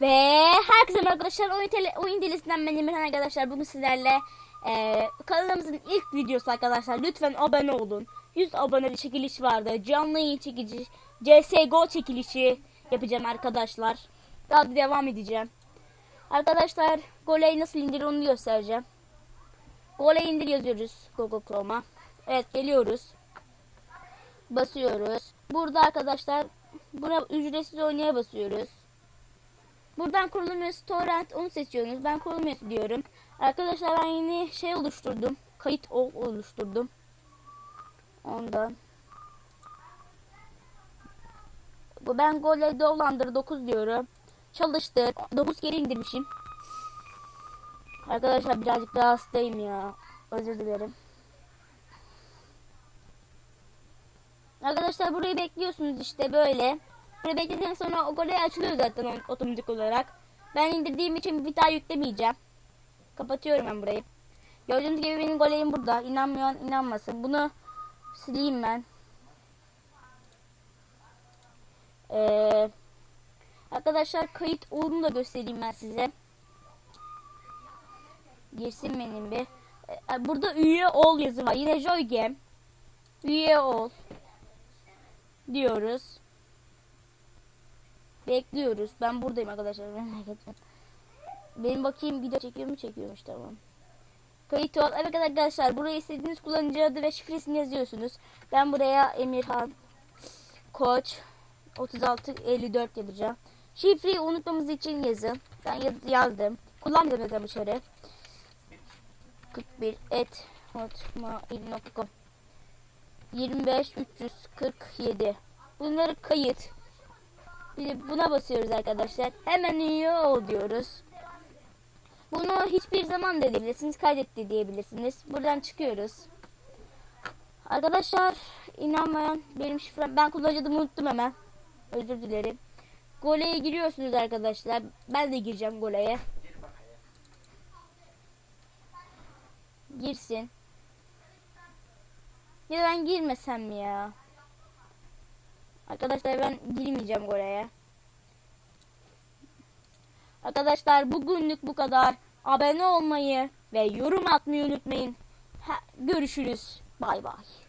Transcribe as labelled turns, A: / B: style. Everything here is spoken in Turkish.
A: Ve herkese merhaba arkadaşlar. Oyun, tele, oyun delisinden ben Emirhan arkadaşlar. Bugün sizlerle e, kanalımızın ilk videosu arkadaşlar. Lütfen abone olun. 100 abone çekiliş vardı. Canlı yayın çekilici, CSGO çekilişi yapacağım arkadaşlar. Daha da devam edeceğim. Arkadaşlar Gole'yi nasıl indir onu göstereceğim. Gole indir yazıyoruz Google Chrome'a. Evet geliyoruz. Basıyoruz. Burada arkadaşlar buna ücretsiz oynaya basıyoruz. Buradan kurulum torrent onu seçiyorsunuz. Ben kurulum diyorum. Arkadaşlar ben yeni şey oluşturdum. Kayıt ol oluşturdum. Ondan. Bu ben Gole Dolandır 9 diyorum. Çalıştır. 9 kere indirmişim. Arkadaşlar birazcık daha hastayım ya. Özür dilerim. Arkadaşlar burayı bekliyorsunuz işte böyle. Burayı bekledikten sonra o goley açılıyor zaten otomatik olarak. Ben indirdiğim için bir daha yüklemeyeceğim. Kapatıyorum ben burayı. Gördüğünüz gibi benim goleyim burada. İnanmayan inanmasın. Bunu sileyim ben. Ee, arkadaşlar kayıt olduğunu da göstereyim ben size. Girsin benim bir. Ee, burada üye ol yazı var. Yine Joy. Üye ol diyoruz. Bekliyoruz. Ben buradayım arkadaşlar. Merak etmeyin. Benim bakayım video çekiyor mu? Çekiyormuş tamam. Kayıt ol. Evet arkadaşlar buraya istediğiniz kullanıcı adı ve şifresini yazıyorsunuz. Ben buraya Emirhan Koç 3654 yazacağım. Şifreyi unutmamız için yazın. Ben yaz- yazdım. Kullanmadım zaten dışarı. 41 et hotmail.com 25 347 Bunları kayıt. Buna basıyoruz arkadaşlar. Hemen üye ol diyoruz. Bunu hiçbir zaman da edebilirsiniz. Kaydet de diyebilirsiniz. Buradan çıkıyoruz. Arkadaşlar inanmayan benim şifrem ben kullanıcı adımı unuttum hemen. Özür dilerim. Gole'ye giriyorsunuz arkadaşlar. Ben de gireceğim Gole'ye. Girsin. Ya ben girmesem mi ya? Arkadaşlar ben girmeyeceğim oraya. Arkadaşlar bugünlük bu kadar. Abone olmayı ve yorum atmayı unutmayın. Ha, görüşürüz. Bay bay.